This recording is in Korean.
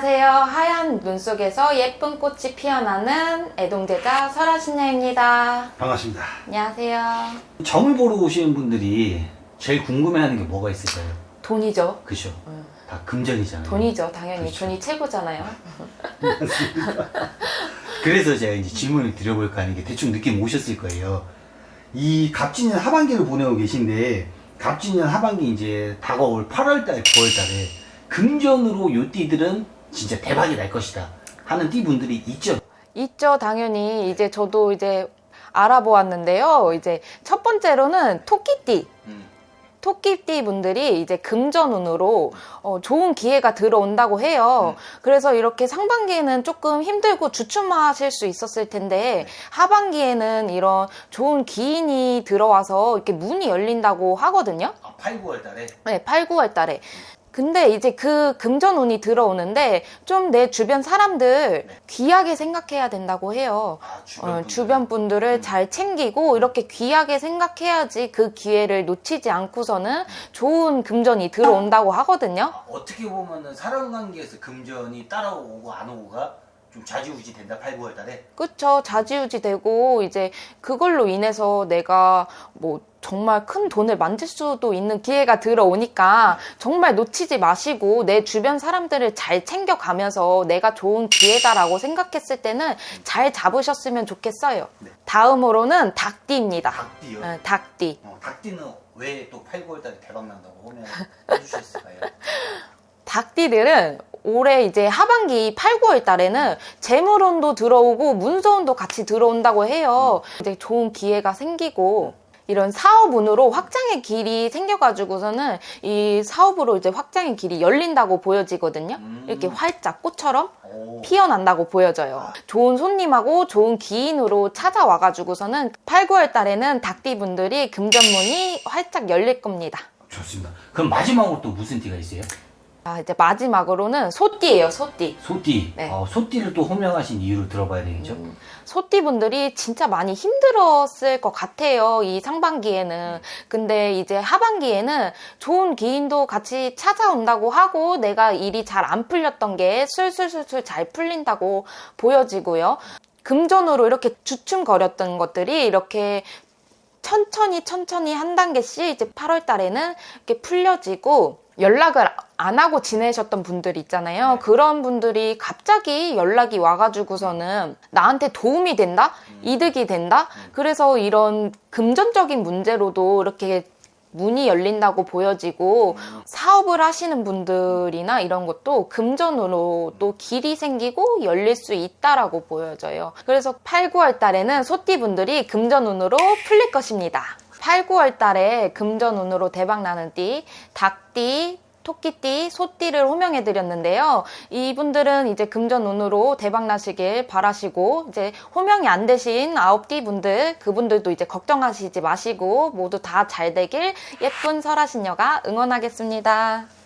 안녕하세요. 하얀 눈 속에서 예쁜 꽃이 피어나는 애동제자 설아신녀입니다. 반갑습니다. 안녕하세요. 점을 보러 오시는 분들이 제일 궁금해하는 게 뭐가 있을까요? 돈이죠. 그죠? 음. 다 금전이잖아요. 돈이죠. 당연히 그렇죠. 돈이 최고잖아요. 그래서 제가 이제 질문을 드려볼까 하는 게 대충 느낌 오셨을 거예요. 이 갑진년 하반기를 보내고 계신데 갑진년 하반기 이제 다가올 8월달, 9월달에 금전으로 요 띠들은 진짜 대박이 날 것이다 하는 띠분들이 있죠. 있죠. 당연히 이제 저도 이제 알아보았는데요. 이제 첫 번째로는 토끼띠. 토끼띠 분들이 이제 금전운으로 어, 좋은 기회가 들어온다고 해요. 그래서 이렇게 상반기에는 조금 힘들고 주춤하실 수 있었을 텐데 하반기에는 이런 좋은 기인이 들어와서 이렇게 문이 열린다고 하거든요. 아, 8, 9월 달에 네, 8, 9월 달에. 근데 이제 그 금전운이 들어오는데 좀 내 주변 사람들 귀하게 생각해야 된다고 해요. 아, 어, 주변 분들을 잘 챙기고 이렇게 귀하게 생각해야지 그 기회를 놓치지 않고서는 좋은 금전이 들어온다고 하거든요. 어떻게 보면은 사람 관계에서 금전이 따라오고 안 오고가 좀 좌지우지 된다 8, 9월 달에 그쵸. 자지우지 되고 이제 그걸로 인해서 내가 뭐 정말 큰 돈을 만들 수도 있는 기회가 들어오니까 정말 놓치지 마시고 내 주변 사람들을 잘 챙겨가면서 내가 좋은 기회다라고 생각했을 때는 잘 잡으셨으면 좋겠어요. 네. 다음으로는 닭띠입니다. 닭띠요. 어, 닭띠. 어, 닭띠는 왜 또 8, 9월 달에 대박 난다고 호명 해 주셨을까요? 닭띠들은 올해 이제 하반기 8, 9월 달에는 재물운도 들어오고 문서운도 같이 들어온다고 해요. 이제 좋은 기회가 생기고 이런 사업운으로 확장의 길이 생겨가지고서는 이 사업으로 이제 확장의 길이 열린다고 보여지거든요. 음. 이렇게 활짝 꽃처럼 오. 피어난다고 보여져요. 좋은 손님하고 좋은 기인으로 찾아와가지고서는 8, 9월 달에는 닭띠분들이 금전문이 활짝 열릴 겁니다. 좋습니다. 그럼 마지막으로 또 무슨 띠가 있어요? 자, 이제 마지막으로는 소띠예요, 소띠. 소띠. 네. 어, 소띠를 또 호명하신 이유를 들어봐야 되겠죠? 소띠 분들이 진짜 많이 힘들었을 것 같아요. 이 상반기에는. 근데 이제 하반기에는 좋은 기인도 같이 찾아온다고 하고 내가 일이 잘 안 풀렸던 게 술술술술 잘 풀린다고 보여지고요. 금전으로 이렇게 주춤거렸던 것들이 이렇게 천천히 천천히 한 단계씩 이제 8월 달에는 이렇게 풀려지고 연락을 안 하고 지내셨던 분들 있잖아요. 네. 그런 분들이 갑자기 연락이 와가지고서는 나한테 도움이 된다? 이득이 된다? 그래서 이런 금전적인 문제로도 이렇게 문이 열린다고 보여지고 사업을 하시는 분들이나 이런 것도 금전으로 또 길이 생기고 열릴 수 있다라고 보여져요. 그래서 8, 9월 달에는 소띠분들이 금전운으로 풀릴 것입니다. 8, 9월 달에 금전운으로 대박나는 띠, 닭띠, 토끼띠, 소띠를 호명해 드렸는데요. 이분들은 이제 금전운으로 대박 나시길 바라시고 이제 호명이 안 되신 아홉 띠 분들 그분들도 이제 걱정하시지 마시고 모두 다 잘 되길 예쁜 설아 신녀가 응원하겠습니다.